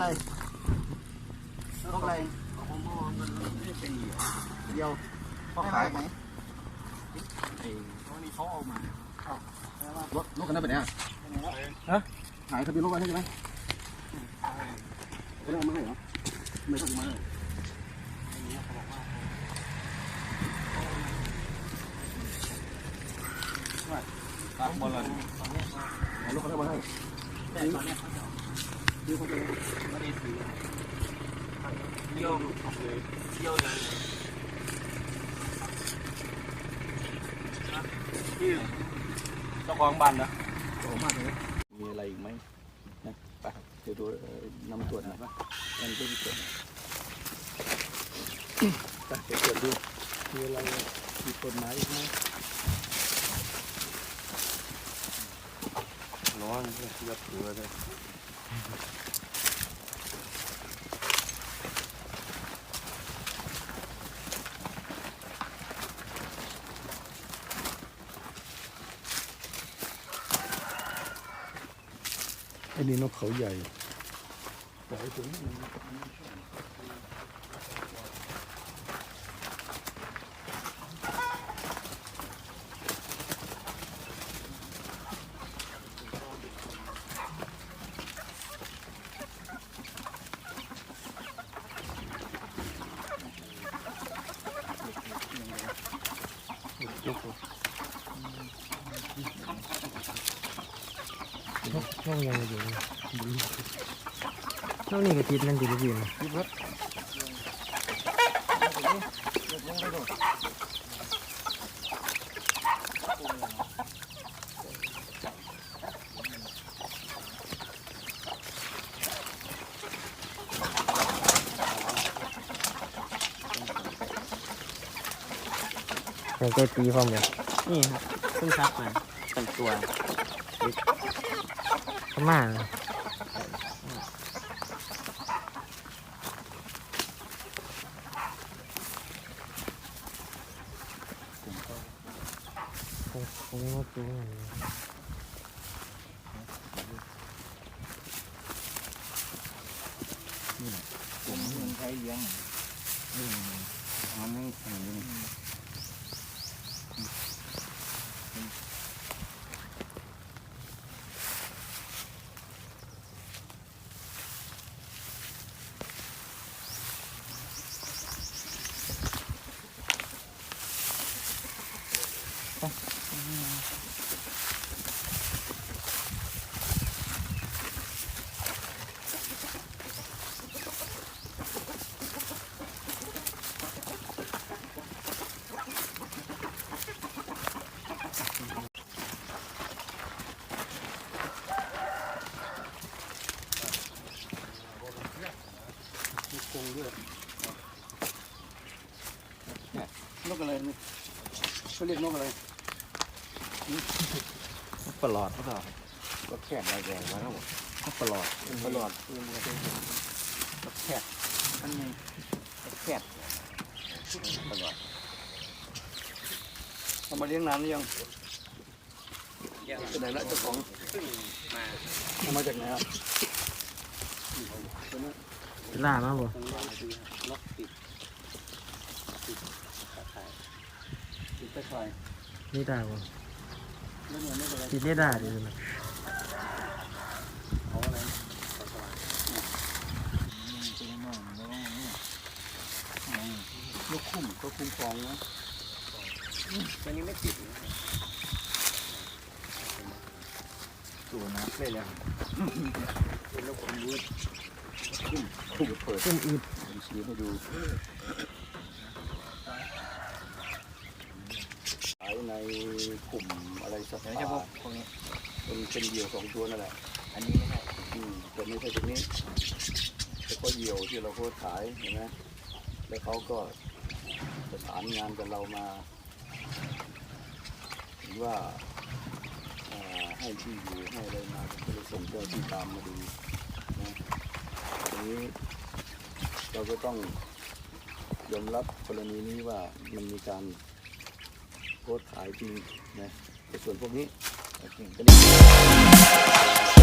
อะไรพกอะไรเดียวพ่อขายไหมไอ้วันนี้เขาเอามารถรถกันได้ปะเนี่ฮะหายทะเบียนรถไว้ใช่ไหมเขาเอามาให้เหรอไม่ต้องมาตักบอลเลยลูกเขาได้มาให้ แต่ตอนนี้เขาจะซื้อเขาจะไม่ได้ถือเที่ยวเลยเที่ยวเลยที่เจ้าของบ้านนะโตมากเลยมีอะไรอีกไหมนะไปเดี๋ยวดูเอ่อนำตรวจหน่อยป่ะนั่นก็ที่ตรวจไปเดี๋ยวตรวจดูมีอะไรผิดกฎหมายอีกไหมร้อนเยัดถือเลย อ้นี่นกเขาใหญ่ ช่องยังอยู่นี่ช่องนี้ก็ติดนั่นติดอยู่นะ ยังแกตีพร้อมอยู่นี่ครับเพิ่งซักมาแต่งตัวพม่าคงคงว่าตัวนั่นเลยผมมันใช้เลี้ยงมันไม่ขนาดนี้ คงด้วยเนี่ยนกอะไรนี่เขาเรียกนกอะไร ปลอดหรือเปล่าก็แค่ใบแดงมาแล้วหมดปลอดตลอดก็แค่อันนี้ก็แค่ตลอดทำมาเลี้ยงนานหรือยังไปไหนละเจ้าของมาเอามาจากไหนอะล่ามาบ่ล็อกติดติดตะไคร้นี่ได้บ่ ไม่เหมือนไม่ไดได้ได้ดีเอาอะไรลูกคุ้มก็คุ้มครองนะวันนี้ไม่ติดตัวนะเล่นแล้วเป็นลูกคุ้มด้วยคุ้มคุ้มเปิดขึ้นอืดชี้ให้ดูขายในกลุ่ม อะไรสักเดี๋ยวจะพวกพวกนี้ เป็นเป็นเหยี่ยวสองตัวนั่นแหละอันนี้ไม่ใช่อืมแต่ไม่ใช่ตรงนี้แล้วก็เหยี่ยวที่เราโพสต์ขายเห็นไหมแล้วเขาก็ประสานงานกับเรามาเห็นว่าเอ่อให้ที่อยู่ให้อะไรมาก็เลยส่งเจ้าที่ตามมาดูนะทีนี้เราก็ต้องยอมรับกรณีนี้ว่ามันมีการโพสต์ขายจริงนะแต่ ส่วนพวกนี้ก็นี่